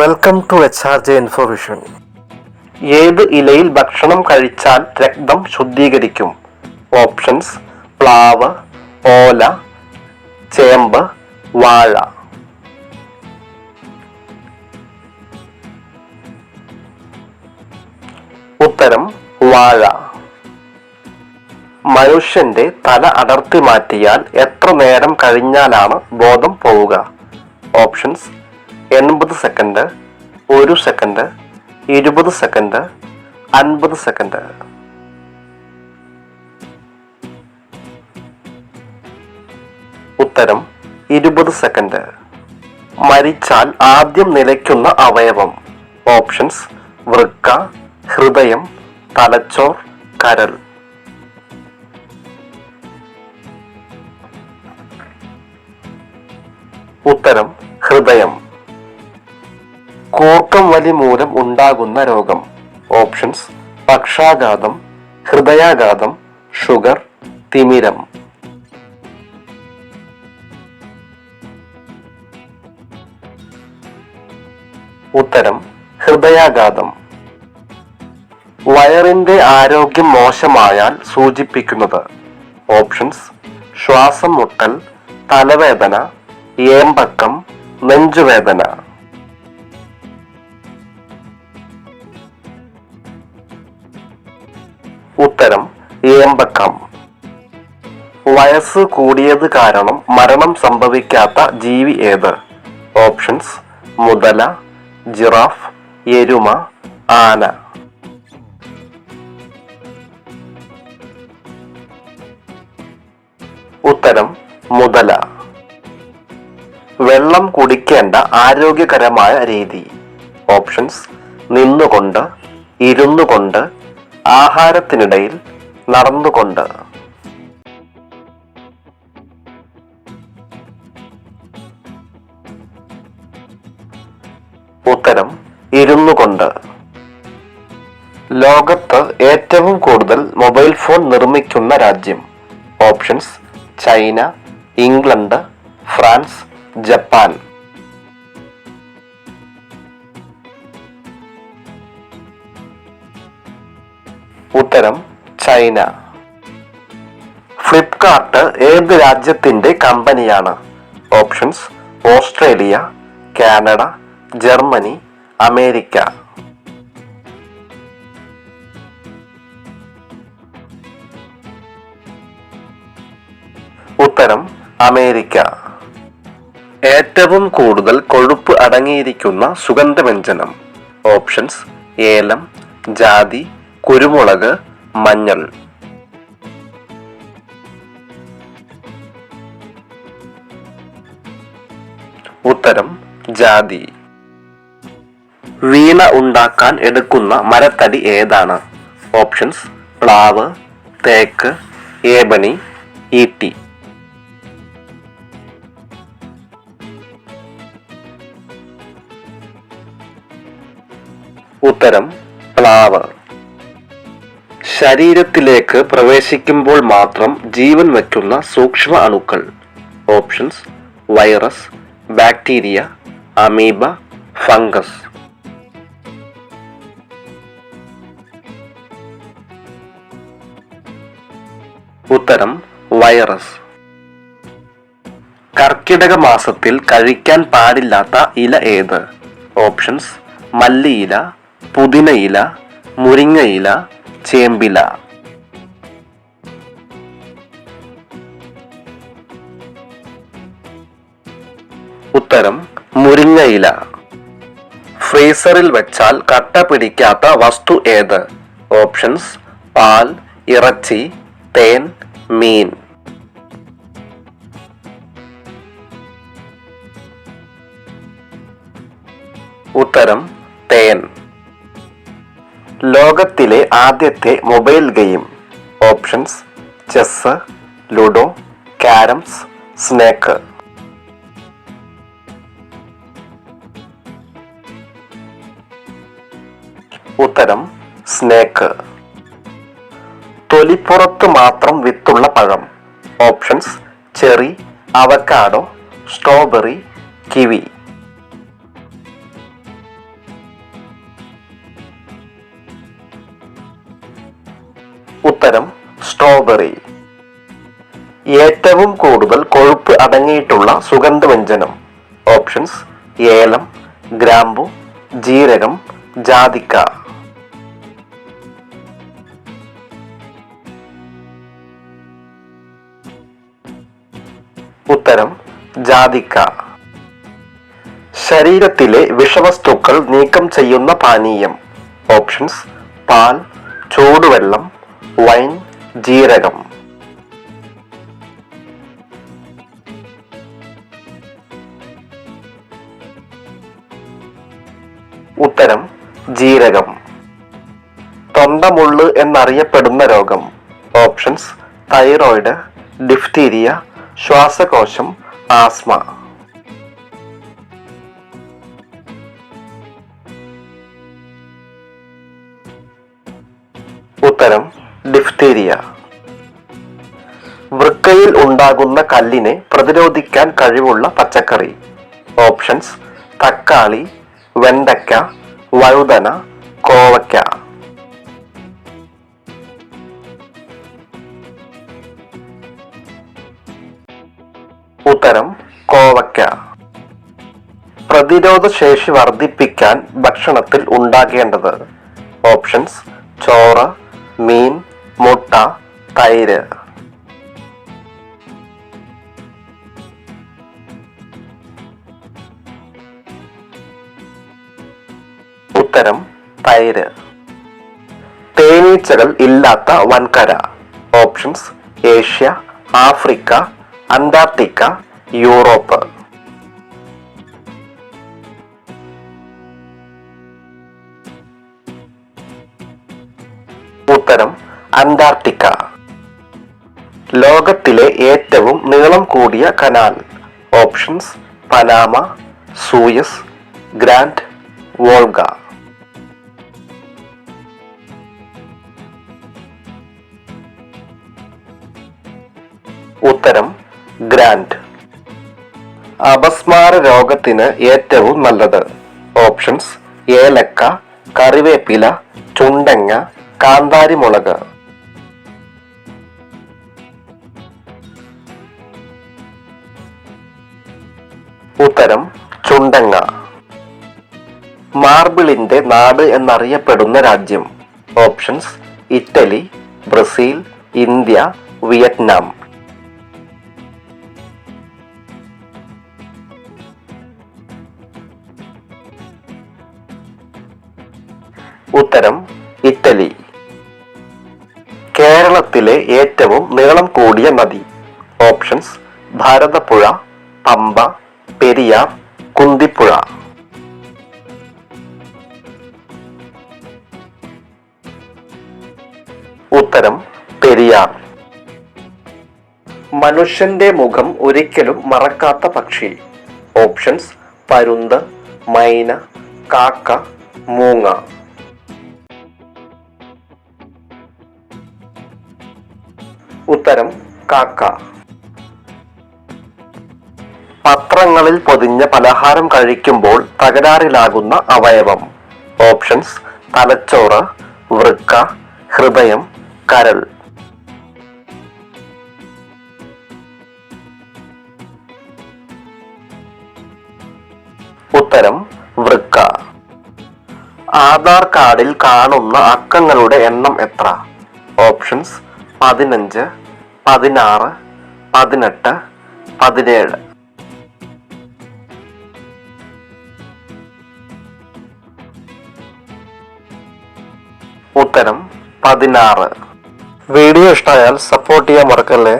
Welcome to H R J information ഏത് ഇലയിൽ ഭക്ഷണം കഴിച്ചാൽ രക്തം ശുദ്ധീകരിക്കും? ഓപ്ഷൻസ് പ്ലാവ് ഓല ചേമ്പ് വാഴ. ഉത്തരം വാഴ. മനുഷ്യന്റെ തല അടർത്തി മാറ്റിയാൽ എത്ര നേരം കഴിഞ്ഞാലാണ് ബോധം പോവുക? ഓപ്ഷൻസ് എൺപത് സെക്കൻഡ് ഒരു സെക്കൻഡ് ഇരുപത് സെക്കൻഡ് അൻപത് സെക്കൻഡ് ഉത്തരം ഇരുപത് സെക്കൻഡ് മരിച്ചാൽ ആദ്യം നിലയ്ക്കുന്ന അവയവം. ഓപ്ഷൻസ് വൃക്ക ഹൃദയം തലച്ചോർ കരൾ. ഉത്തരം ഹൃദയം. കൂർക്കം വലി മൂലം ഉണ്ടാകുന്ന രോഗം. ഓപ്ഷൻസ് പക്ഷാഘാതം ഹൃദയാഘാതം ഷുഗർ തിമിരം. ഉത്തരം ഹൃദയാഘാതം. വയറിന്റെ ആരോഗ്യം മോശമായാൽ സൂചിപ്പിക്കുന്നത്. ഓപ്ഷൻസ് ശ്വാസം മുട്ടൽ തലവേദന ഏമ്പക്കം നെഞ്ചുവേദന. ഉത്തരം ഏമ്പക്കം. വയസ്സ് കൂടിയത് കാരണം മരണം സംഭവിക്കാത്ത ജീവി ഏത്? ഓപ്ഷൻസ് മുതല ജിറാഫ് എരുമ ആന. ഉത്തരം മുതല. വെള്ളം കുടിക്കേണ്ട ആരോഗ്യകരമായ രീതി. ഓപ്ഷൻസ് നിന്നുകൊണ്ട് ഇരുന്നു കൊണ്ട് ആഹാരത്തിനിടയിൽ നടന്നുകൊണ്ട്. ഉത്തരം ഇരുന്നു കൊണ്ട്. ലോകത്ത് ഏറ്റവും കൂടുതൽ മൊബൈൽ ഫോൺ നിർമ്മിക്കുന്ന രാജ്യം. Options China England France Japan. ഉത്തരം ചൈന. ഫ്ലിപ്കാർട്ട് ഏത് രാജ്യത്തിന്റെ കമ്പനിയാണ്? Options Australia Canada Germany America. ഉത്തരം അമേരിക്ക. ഏറ്റവും കൂടുതൽ കൊഴുപ്പ് അടങ്ങിയിരിക്കുന്ന സുഗന്ധവ്യഞ്ജനം. ഓപ്ഷൻസ് ഏലം ജാതി കുരുമുളക് മഞ്ഞൾ. ഉത്തരം ജാതി. വീണ ഉണ്ടാക്കാൻ എടുക്കുന്ന മരത്തടി ഏതാണ്? ഓപ്ഷൻസ് പ്ലാവ് തേക്ക് ഏബണി ഈട്ടി. ഉത്തരം പ്ലാവ്. ശരീരത്തിലേക്ക് പ്രവേശിക്കുമ്പോൾ മാത്രം ജീവൻ വയ്ക്കുന്ന സൂക്ഷ്മ അണുക്കൾ. Options virus bacteria amoeba fungus. ഉത്തരം വൈറസ്. കർക്കിടക മാസത്തിൽ കഴിക്കാൻ പാടില്ലാത്ത ഇല ഏത്? ഓപ്ഷൻസ് മല്ലിയില പുതിനയില മുരിങ്ങയില ചേമ്പില ഉത്തരം മുരിങ്ങയില. ഫ്രീസറിൽ വെച്ചാൽ കട്ട പിടിക്കാത്ത വസ്തു ഏത്? ഓപ്ഷൻസ് പാൽ ഇറച്ചി തേൻ മീൻ. ഉത്തരം തേൻ. ലോകത്തിലെ ആദ്യത്തെ mobile game options chess ludo carroms snake. ഉത്തരം സ്നേക്ക്. തൊലിപ്പുറത്ത് മാത്രം വിത്തുള്ള പഴം. Options cherry avocado strawberry kiwi. ഉത്തരം സ്ട്രോബെറി ഏറ്റവും കൂടുതൽ കൊഴുപ്പ് അടങ്ങിയിട്ടുള്ള സുഗന്ധവ്യഞ്ജനം. ഓപ്ഷൻസ് ഏലം ഗ്രാമ്പു ജീരകം ജാതിക്ക. ഉത്തരം ജാതിക്ക. ശരീരത്തിലെ വിഷവസ്തുക്കൾ നീക്കം ചെയ്യുന്ന പാനീയം. ഓപ്ഷൻസ് പാൽ ചൂടുവെള്ളം വൈൻ ജീരകം. ഉത്തരം ജീരകം. തൊണ്ടമുള്ള് എന്നറിയപ്പെടുന്ന രോഗം. ഓപ്ഷൻസ് തൈറോയിഡ് ഡിഫ്തീരിയ ശ്വാസകോശം ആസ്മ. ഡിഫ്തീരിയ വൃക്കയിൽ ഉണ്ടാകുന്ന കല്ലിനെ പ്രതിരോധിക്കാൻ കഴിവുള്ള പച്ചക്കറി. ഓപ്ഷൻസ് തക്കാളി വെണ്ടയ്ക്ക വഴുതന കോവയ്ക്ക. ഉത്തരം കോവയ്ക്ക. പ്രതിരോധ ശേഷി വർദ്ധിപ്പിക്കാൻ ഭക്ഷണത്തിൽ ഉണ്ടാകേണ്ടത്. ഓപ്ഷൻസ് ചോറ് മീൻ മുട്ട തൈര്. ഉത്തരം തൈര്. തേനീച്ചകൾ ഇല്ലാത്ത വൻകര. Options Asia Africa Antarctica Europe. ഉത്തരം അന്റാർട്ടിക്ക. ലോകത്തിലെ ഏറ്റവും നീളം കൂടിയ canal. Options Panama Suez Grand Volga. ഉത്തരം ഗ്രാൻഡ്. അപസ്മാര രോഗത്തിന് ഏറ്റവും നല്ലത്. ഓപ്ഷൻസ് ഏലക്ക കറിവേപ്പില ചുണ്ടങ്ങ കാന്താരി ഉത്തരം ചുണ്ടങ്ങ. മാർബിളിന്റെ നാട് എന്നറിയപ്പെടുന്ന രാജ്യം. Options Italy Brazil India Vietnam. ഉത്തരം ഇറ്റലി. കേരളത്തിലെ ഏറ്റവും നീളം കൂടിയ നദി. ഓപ്ഷൻസ് ഭാരതപ്പുഴ പമ്പ പെരിയാർ കുന്തിപ്പുഴ. ഉത്തരം പെരിയാർ മനുഷ്യന്റെ മുഖം ഒരിക്കലും മറക്കാത്ത പക്ഷി. ഓപ്ഷൻസ് പരുന്ത് മൈന കാക്ക മൂങ്ങ. ഉത്തരം കാക്ക. പത്രങ്ങളിൽ പൊതിഞ്ഞ പലഹാരം കഴിക്കുമ്പോൾ തകരാറിലാകുന്ന അവയവം. ഓപ്ഷൻസ് തലച്ചോറ് വൃക്ക ഹൃദയം കരൾ. ഉത്തരം വൃക്ക. ആധാർ കാർഡിൽ കാണുന്ന അക്കങ്ങളുടെ എണ്ണം എത്ര? ഓപ്ഷൻസ് പതിനഞ്ച് പതിനാറ് പതിനെട്ട് പതിനേഴ്. ഉത്തരം പതിനാറ്. വീഡിയോ ഇഷ്ടമായാൽ സപ്പോർട്ട് ചെയ്യാൻ മറക്കല്ലേ?